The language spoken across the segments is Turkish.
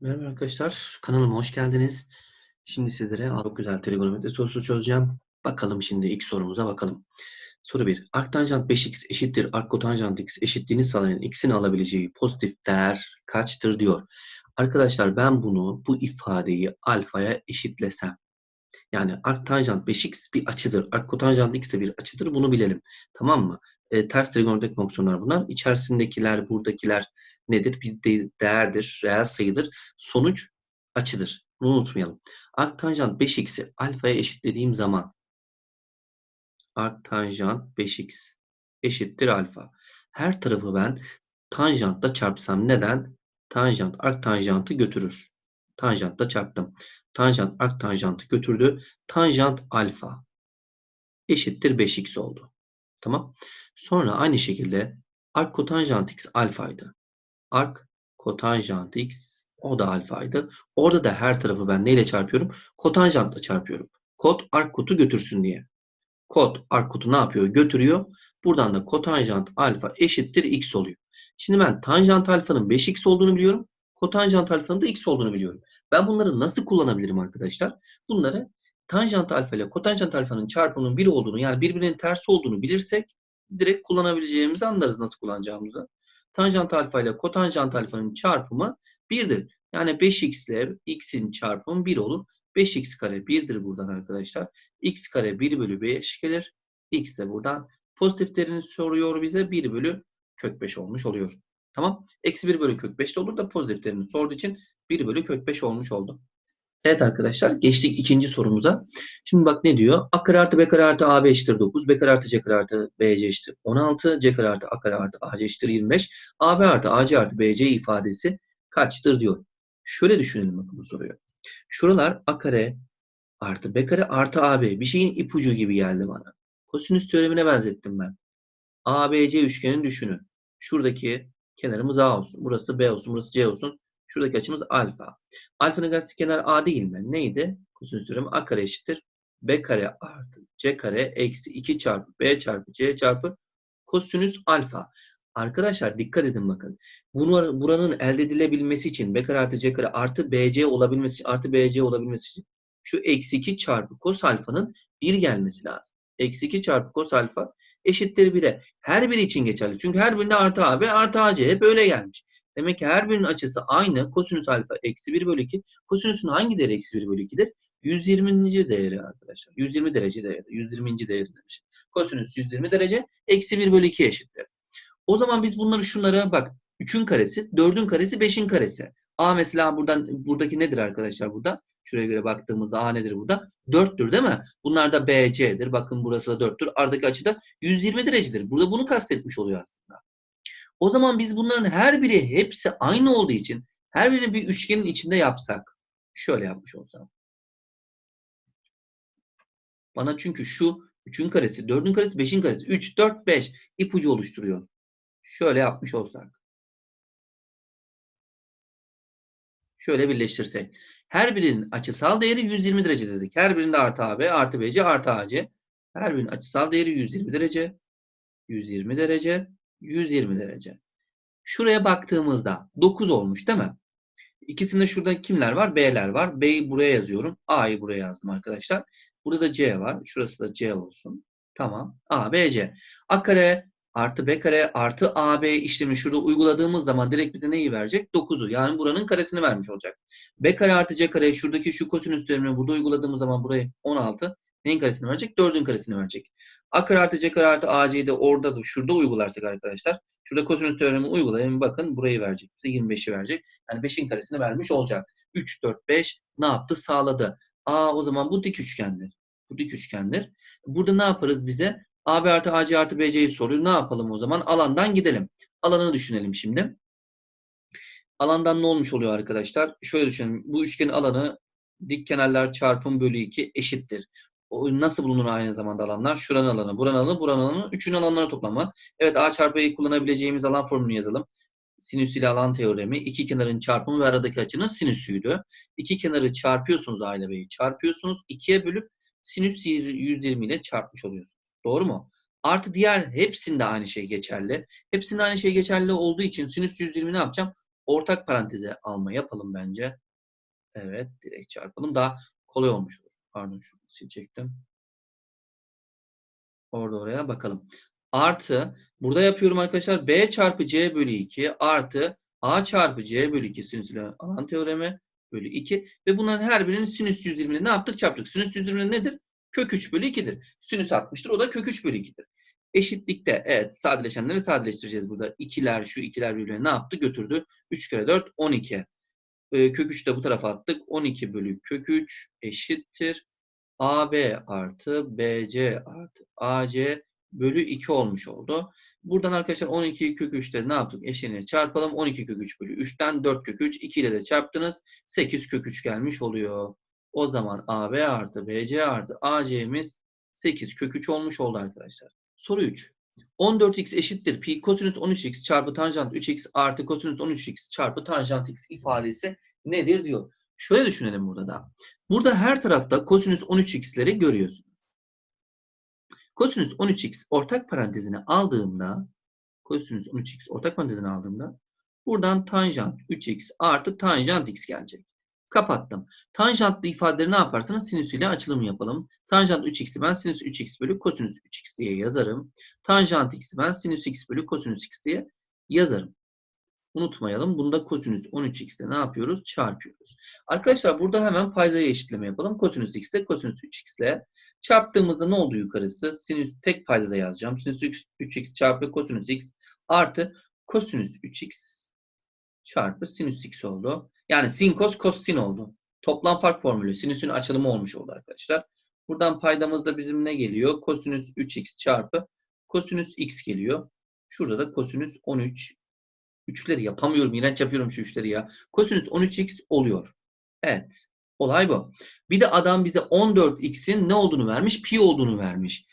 Merhaba arkadaşlar, kanalıma hoş geldiniz. Şimdi sizlere çok güzel trigonometri sorusu çözeceğim. Bakalım şimdi ilk sorumuza bakalım. Soru 1. Arktanjant 5x eşittir arkkotanjant x eşitliğini sağlayan x'in alabileceği pozitif değer kaçtır diyor. Arkadaşlar ben bunu, bu ifadeyi alfaya eşitlesem. Yani arktanjant 5x bir açıdır. Arkkotanjant x de bir açıdır. Bunu bilelim. Tamam mı? E, ters trigonometrik fonksiyonlar bunlar. İçerisindekiler, buradakiler nedir? Bir de değerdir, reel sayıdır. Sonuç açıdır. Bunu unutmayalım. Arktanjant 5x'i alfaya eşitlediğim zaman arktanjant 5x eşittir alfa. Her tarafı ben tanjantla çarpsam neden? Tanjant arktanjantı götürür. Tanjantla çarptım. Tanjant arktanjantı götürdü. Tanjant alfa eşittir 5x oldu. Tamam. Sonra aynı şekilde ark kotanjant x alfaydı. Ark kotanjant x o da alfaydı. Orada da her tarafı ben neyle çarpıyorum? Kotanjantla çarpıyorum. Kot ark kotu götürsün diye. Kot ark kotu ne yapıyor? Götürüyor. Buradan da kotanjant alfa eşittir x oluyor. Şimdi ben tanjant alfanın 5x olduğunu biliyorum. Kotanjant alfanın da x olduğunu biliyorum. Ben bunları nasıl kullanabilirim arkadaşlar? Bunları tanjant alfa ile kotanjant alfanın çarpımının 1 olduğunu yani birbirinin tersi olduğunu bilirsek direkt kullanabileceğimizi anlarız nasıl kullanacağımızı. Tanjant alfa ile kotanjant alfanın çarpımı 1'dir. Yani 5x ile x'in çarpımı 1 olur. 5x kare 1'dir buradan arkadaşlar. x kare 1 bölü 5 gelir. x de buradan pozitif değerini soruyor bize 1 bölü kök 5 olmuş oluyor. Tamam. Eksi 1 bölü kök 5 de olur da pozitif değerini sorduğu için 1 bölü kök 5 olmuş oldu. Evet arkadaşlar geçtik ikinci sorumuza. Şimdi bak ne diyor? A kare artı B kare artı AB eşittir 9. B kare artı C kare artı BC eşittir 16. C kare artı A kare artı AC eşittir 25. AB artı AC artı BC ifadesi kaçtır diyor. Şöyle düşünelim bakın bu soruyu. Şuralar A kare artı B kare artı AB. Bir şeyin ipucu gibi geldi bana. Kosinüs teoremine benzettim ben. ABC üçgenin düşünün. Şuradaki kenarımız A olsun. Burası B olsun. Burası C olsun. Şuradaki açımız alfa. Alfa negatif kenar A değil mi? Neydi? Kosinüs teoremi A kare eşittir. B kare artı C kare eksi 2 çarpı B çarpı C çarpı kosinüs alfa. Arkadaşlar dikkat edin bakın. Bunu, buranın elde edilebilmesi için B kare artı C kare artı BC olabilmesi için artı BC olabilmesi için şu eksi 2 çarpı kos alfanın 1 gelmesi lazım. Eksi 2 çarpı kos alfa eşittir 1'e. Her biri için geçerli. Çünkü her birinde artı AB artı AC hep öyle gelmiş. Demek ki her birinin açısı aynı. Kosinüs alfa eksi 1 bölü 2. Kosinüsün hangi değeri eksi 1 bölü 2'dir? 120. değeri arkadaşlar. 120 derece değeri. 120. değeri demiş. Kosinüs 120 derece eksi 1 bölü 2 eşittir. O zaman biz bunları şunlara bak. 3'ün karesi, 4'ün karesi, 5'in karesi. A mesela buradan buradaki nedir arkadaşlar burada? Şuraya göre baktığımızda A nedir burada? 4'tür değil mi? Bunlar da BC'dir. Bakın burası da 4'tür. Aradaki açı da 120 derecedir. Burada bunu kastetmiş oluyor aslında. O zaman biz bunların her biri hepsi aynı olduğu için her birini bir üçgenin içinde yapsak. Şöyle yapmış olsam. Bana çünkü şu 3'ün karesi, 4'ün karesi, 5'in karesi. 3, 4, 5 ipucu oluşturuyor. Şöyle yapmış olsak. Şöyle birleştirsek. Her birinin açısal değeri 120 derece dedik. Her birinde artı AB, artı BC, artı AC. Her birinin açısal değeri 120 derece. 120 derece. 120 derece. Şuraya baktığımızda 9 olmuş değil mi? İkisinde şurada kimler var? B'ler var. B'yi buraya yazıyorum. A'yı buraya yazdım arkadaşlar. Burada da C var. Şurası da C olsun. Tamam. A, B, C. A kare artı B kare artı AB işlemi şurada uyguladığımız zaman direkt bize neyi verecek? 9'u. Yani buranın karesini vermiş olacak. B kare artı C kare şuradaki şu kosinüs teoremini burada uyguladığımız zaman burayı 16. Neyin karesini verecek? 4'ün karesini verecek. A kare artı C kare artı AC'yi de orada da şurada uygularsak arkadaşlar. Şurada kosinüs teoremi uygulayın. Bakın burayı verecek. Bize 25'i verecek. Yani 5'in karesini vermiş olacak. 3, 4, 5 ne yaptı? Sağladı. Aa o zaman bu dik üçgendir. Bu dik üçgendir. Burada ne yaparız bize? AB artı AC artı BC'yi soruyor. Ne yapalım o zaman? Alandan gidelim. Alanı düşünelim şimdi. Alandan ne olmuş oluyor arkadaşlar? Şöyle düşünelim. Bu üçgenin alanı dik kenarlar çarpım bölü 2 eşittir. O nasıl bulunur aynı zamanda alanlar? Şuranın alanı, buranın alanı, buranın alanı, üçün alanları toplamı. Evet A çarpı B'yi kullanabileceğimiz alan formülünü yazalım. Sinüs ile alan teoremi. iki kenarın çarpımı ve aradaki açının sinüsüydü. İki kenarı çarpıyorsunuz A ile B'yi çarpıyorsunuz. ikiye bölüp sinüs 120 ile çarpmış oluyorsunuz. Doğru mu? Artı diğer hepsinde aynı şey geçerli. Hepsinde aynı şey geçerli olduğu için sinüs 120 ne yapacağım? ortak paranteze alma yapalım bence. Evet direkt çarpalım. Daha kolay olmuş olur. Pardon şunu silecektim. Orada oraya bakalım. Artı burada yapıyorum arkadaşlar. B çarpı C bölü 2 artı A çarpı C bölü 2 sinüsüyle alan teoremi bölü 2 ve bunların her birinin sinüs 120'ni ne yaptık? Çarptık. Sinüs 120 nedir? Kök 3 bölü 2'dir. Sinüs 60'tır. O da kök 3 bölü 2'dir. Eşitlikte evet sadeleşenleri sadeleştireceğiz burada. İkiler şu ikiler birbirine ne yaptı? Götürdü. 3 kere 4 12. Ee, kök 3'ü de bu tarafa attık. 12 bölü kök 3 eşittir. AB artı BC artı AC bölü 2 olmuş oldu. Buradan arkadaşlar 12 kök 3'te ne yaptık? Eşeğini çarpalım. 12 kök 3 bölü 3'ten 4 kök 3. 2 ile de çarptınız. 8 kök 3 gelmiş oluyor. O zaman AB artı BC artı AC'miz 8 kök 3 olmuş oldu arkadaşlar. Soru 3. 14x eşittir pi kosinüs 13x çarpı tanjant 3x artı kosinüs 13x çarpı tanjant x ifadesi nedir diyor. Şöyle düşünelim burada da. Burada her tarafta kosinüs 13x'leri görüyorsunuz. Kosinüs 13x ortak parantezine aldığımda kosinüs 13x ortak parantezine aldığımda buradan tanjant 3x artı tanjant x gelecek. Kapattım. Tanjantlı ifadeleri ne yaparsanız sinüsüyle açılım yapalım. Tanjant 3x'i ben sinüs 3x bölü kosinüs 3x diye yazarım. Tanjant x'i ben sinüs x bölü kosinüs x diye yazarım. Unutmayalım. Bunda kosinüs 13x'te ne yapıyoruz? Çarpıyoruz. Arkadaşlar burada hemen paydayı eşitleme yapalım. Kosinüs x'te kosinüs 3x ile çarptığımızda ne oldu yukarısı? Sinüs tek paydada yazacağım. Sinüs 3x çarpı kosinüs x artı kosinüs 3x çarpı sinüs x oldu. Yani sin kos kos sin oldu. Toplam fark formülü sinüsün açılımı olmuş oldu arkadaşlar. Buradan paydamızda bizim ne geliyor? Kosinüs 3x çarpı kosinüs x geliyor. Şurada da kosinüs 13 3'leri yapamıyorum. İğrenç yapıyorum şu 3'leri ya. Kosinüs 13x oluyor. Evet. Olay bu. Bir de adam bize 14x'in ne olduğunu vermiş? Pi olduğunu vermiş.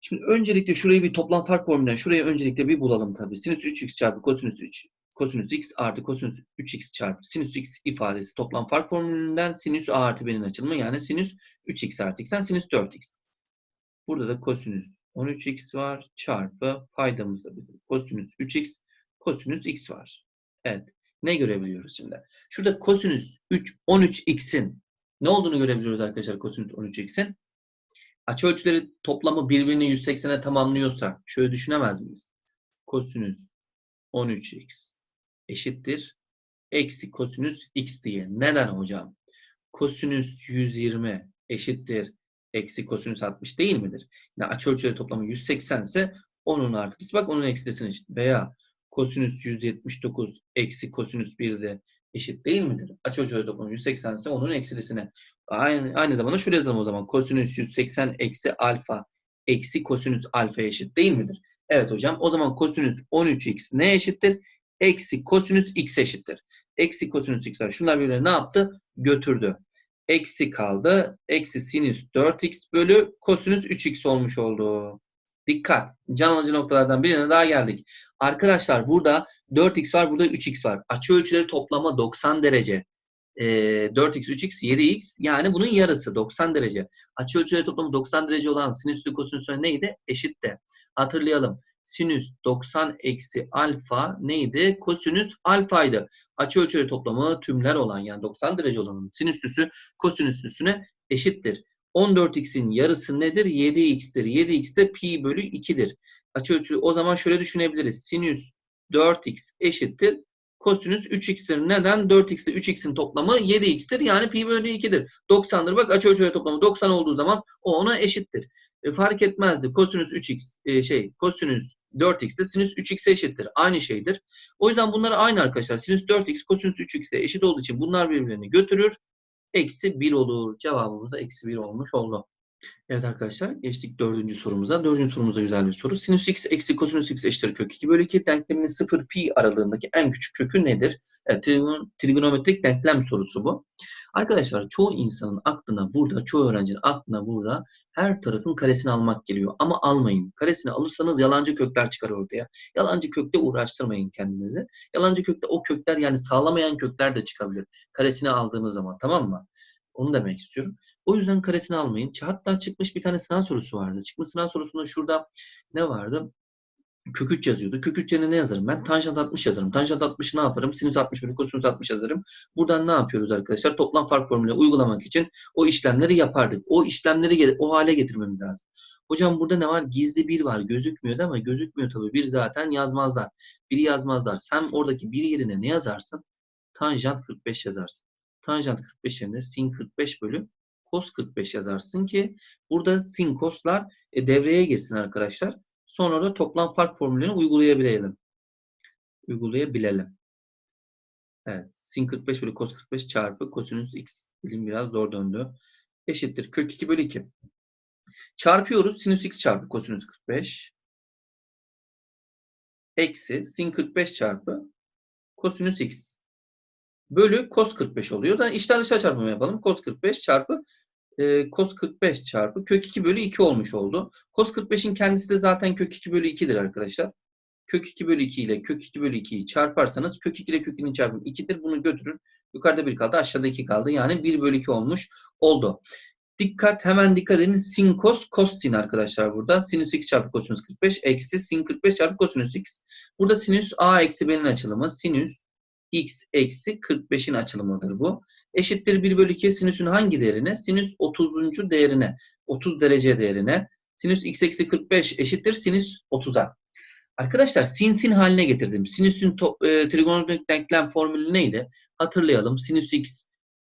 Şimdi öncelikle şurayı bir toplam fark formülünden şurayı öncelikle bir bulalım tabii. Sinüs 3x çarpı kosinüs 3 kosinüs x artı kosinüs 3x çarpı sinüs x ifadesi toplam fark formülünden sinüs a artı b'nin açılımı yani sinüs 3x artı x'ten sinüs 4x. Burada da kosinüs 13x var çarpı paydamızda bizim kosinüs 3x kosinüs x var. Evet. Ne görebiliyoruz şimdi? Şurada kosinüs 3 13x'in ne olduğunu görebiliyoruz arkadaşlar kosinüs 13x'in. Açıölçüleri toplamı birbirini 180'e tamamlıyorsa şöyle düşünemez miyiz? Kosinüs 13x eşittir eksi kosinüs x diye. Neden hocam? Kosinüs 120 eşittir eksi kosinüs 60 değil midir? Yani açıölçüleri toplamı 180 ise onun artısı bak onun eksisine eşit. Veya kosinüs 179 eksi kosinüs 1 de eşit değil midir? Açıölçüleri toplamı 180 ise onun eksilisine. Aynı, aynı zamanda şöyle yazalım o zaman. Kosinüs 180 eksi alfa eksi kosinüs alfa eşit değil midir? Evet hocam. O zaman kosinüs 13x ne eşittir? Eksi kosinüs x eşittir. Eksi kosinüs x. Şunlar birbirine ne yaptı? Götürdü. Eksi kaldı. Eksi sinüs 4x bölü kosinüs 3x olmuş oldu. Dikkat. Can alıcı noktalardan birine daha geldik. Arkadaşlar burada 4x var, burada 3x var. Açı ölçüleri toplama 90 derece. E, 4x, 3x, 7x yani bunun yarısı 90 derece. Açı ölçüleri toplamı 90 derece olan sinüslü kosinüsü neydi? Eşit de. Hatırlayalım. Sinüs 90 eksi alfa neydi? Kosinüs alfaydı. Açı ölçüleri toplamı tümler olan yani 90 derece olanın sinüslüsü kosinüslüsüne eşittir. 14x'in yarısı nedir? 7x'tir. 7x de pi bölü 2'dir. Açı ölçülü. O zaman şöyle düşünebiliriz. Sinüs 4x eşittir. Kosinüs 3x'tir. Neden? 4x ile 3x'in toplamı 7x'tir. Yani pi bölü 2'dir. 90'dır. Bak açı ölçüleri toplamı 90 olduğu zaman o ona eşittir. E, fark etmezdi. Kosinüs 3x e, şey kosinüs 4x de sinüs 3x'e eşittir. Aynı şeydir. O yüzden bunlar aynı arkadaşlar. Sinüs 4x kosinüs 3x'e eşit olduğu için bunlar birbirlerini götürür eksi 1 olur. Cevabımız da eksi 1 olmuş oldu. Evet arkadaşlar geçtik dördüncü sorumuza. Dördüncü sorumuza güzel bir soru. Sinüs x eksi kosinüs x eşittir kök 2 bölü 2 denkleminin 0 pi aralığındaki en küçük kökü nedir? Evet, trigonometrik denklem sorusu bu. Arkadaşlar çoğu insanın aklına burada, çoğu öğrencinin aklına burada her tarafın karesini almak geliyor. Ama almayın. Karesini alırsanız yalancı kökler çıkar ortaya. Yalancı kökte uğraştırmayın kendinizi. Yalancı kökte o kökler yani sağlamayan kökler de çıkabilir. Karesini aldığınız zaman tamam mı? Onu demek istiyorum. O yüzden karesini almayın. Hatta çıkmış bir tane sınav sorusu vardı. Çıkmış sınav sorusunda şurada ne vardı? Kök 3 yazıyordu. Kök 3 yerine ne yazarım ben? Tanjant 60 yazarım. Tanjant 60 ne yaparım? Sinüs 60 bölü kosinüs 60 yazarım. Buradan ne yapıyoruz arkadaşlar? Toplam fark formülü uygulamak için o işlemleri yapardık. O işlemleri o hale getirmemiz lazım. Hocam burada ne var? Gizli bir var. Gözükmüyor mi? Gözükmüyor tabii. Bir zaten yazmazlar. Biri yazmazlar. Sen oradaki bir yerine ne yazarsın? Tanjant 45 yazarsın. Tanjant 45 yerine sin 45 bölü cos 45 yazarsın ki burada sin coslar e, devreye girsin arkadaşlar. Sonra da toplam fark formülünü uygulayabilelim. Uygulayabilelim. Evet. Sin 45 bölü cos 45 çarpı kosinüs x. Dilim biraz zor döndü. Eşittir. Kök 2 bölü 2. Çarpıyoruz. Sinüs x çarpı kosinüs 45. Eksi sin 45 çarpı kosinüs x. Bölü cos 45 oluyor da içten dışa çarpımı yapalım. Cos 45 çarpı e, cos 45 çarpı kök 2 bölü 2 olmuş oldu. Cos 45'in kendisi de zaten kök 2 bölü 2'dir arkadaşlar. Kök 2 bölü 2 ile kök 2 bölü 2'yi çarparsanız kök 2 ile kök 2'nin çarpımı 2'dir. Bunu götürür. Yukarıda 1 kaldı. Aşağıda 2 kaldı. Yani 1 bölü 2 olmuş oldu. Dikkat hemen dikkat edin. Sin cos cos sin arkadaşlar burada. Sinüs x çarpı kosinüs 45 eksi sin 45 çarpı kosinüs x. Burada sinüs a eksi b'nin açılımı. Sinüs x eksi 45'in açılımıdır bu. Eşittir 1 bölü 2 sinüsün hangi değerine? Sinüs 30. değerine. 30 derece değerine. Sinüs x eksi 45 eşittir sinüs 30'a. Arkadaşlar sin sin haline getirdim. Sinüsün e, trigonometrik denklem formülü neydi? Hatırlayalım. Sinüs x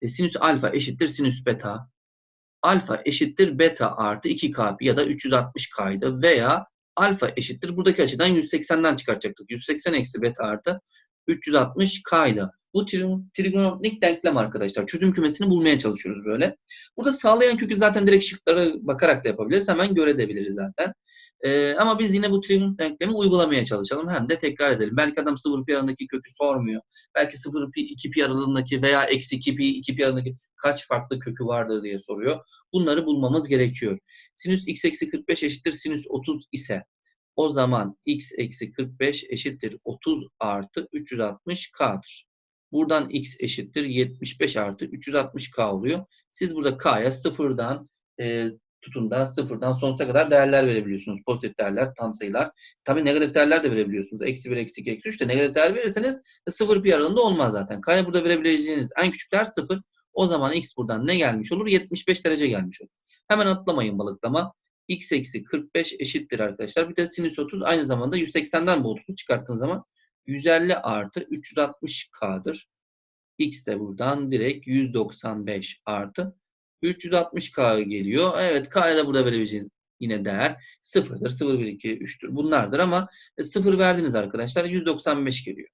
e, sinüs alfa eşittir sinüs beta. Alfa eşittir beta artı 2k ya da 360k'ydı veya alfa eşittir buradaki açıdan 180'den çıkartacaktık. 180 eksi beta artı 360k'ydı. Bu tri- trigonometrik denklem arkadaşlar. Çözüm kümesini bulmaya çalışıyoruz böyle. Burada sağlayan kökü zaten direkt şıklara bakarak da yapabiliriz. Hemen görebiliriz zaten. Ee, ama biz yine bu trigonometrik denklemi uygulamaya çalışalım. Hem de tekrar edelim. Belki adam 0 pi aralığındaki kökü sormuyor. Belki 0 pi 2 pi aralığındaki veya eksi 2 pi 2 pi aralığındaki kaç farklı kökü vardır diye soruyor. Bunları bulmamız gerekiyor. Sinüs x eksi 45 eşittir sinüs 30 ise o zaman x eksi 45 eşittir 30 artı 360k'dır. Buradan x eşittir 75 artı 360k oluyor. Siz burada k'ya sıfırdan e, tutun da sıfırdan sonsuza kadar değerler verebiliyorsunuz. Pozitif değerler, tam sayılar. Tabii negatif değerler de verebiliyorsunuz. Eksi 1, eksi 2, eksi 3 de negatif değer verirseniz sıfır bir aralığında olmaz zaten. K'ya burada verebileceğiniz en küçükler sıfır. O zaman x buradan ne gelmiş olur? 75 derece gelmiş olur. Hemen atlamayın balıklama. X eksi 45 eşittir arkadaşlar. Bir de sinüs 30 aynı zamanda 180'den bu 30'u çıkarttığın zaman 150 artı 360k'dır. x de buradan direkt 195 artı 360k geliyor. Evet k'ya da burada verebileceğiniz yine değer 0'dır. 0, 1, 2, 3'tür. Bunlardır ama 0 verdiniz arkadaşlar 195 geliyor.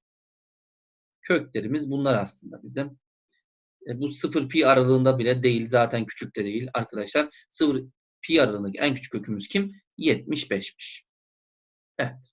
Köklerimiz bunlar aslında bizim. E, bu 0 pi aralığında bile değil. Zaten küçük de değil arkadaşlar. 0 pi aralığındaki en küçük kökümüz kim? 75'miş. Evet.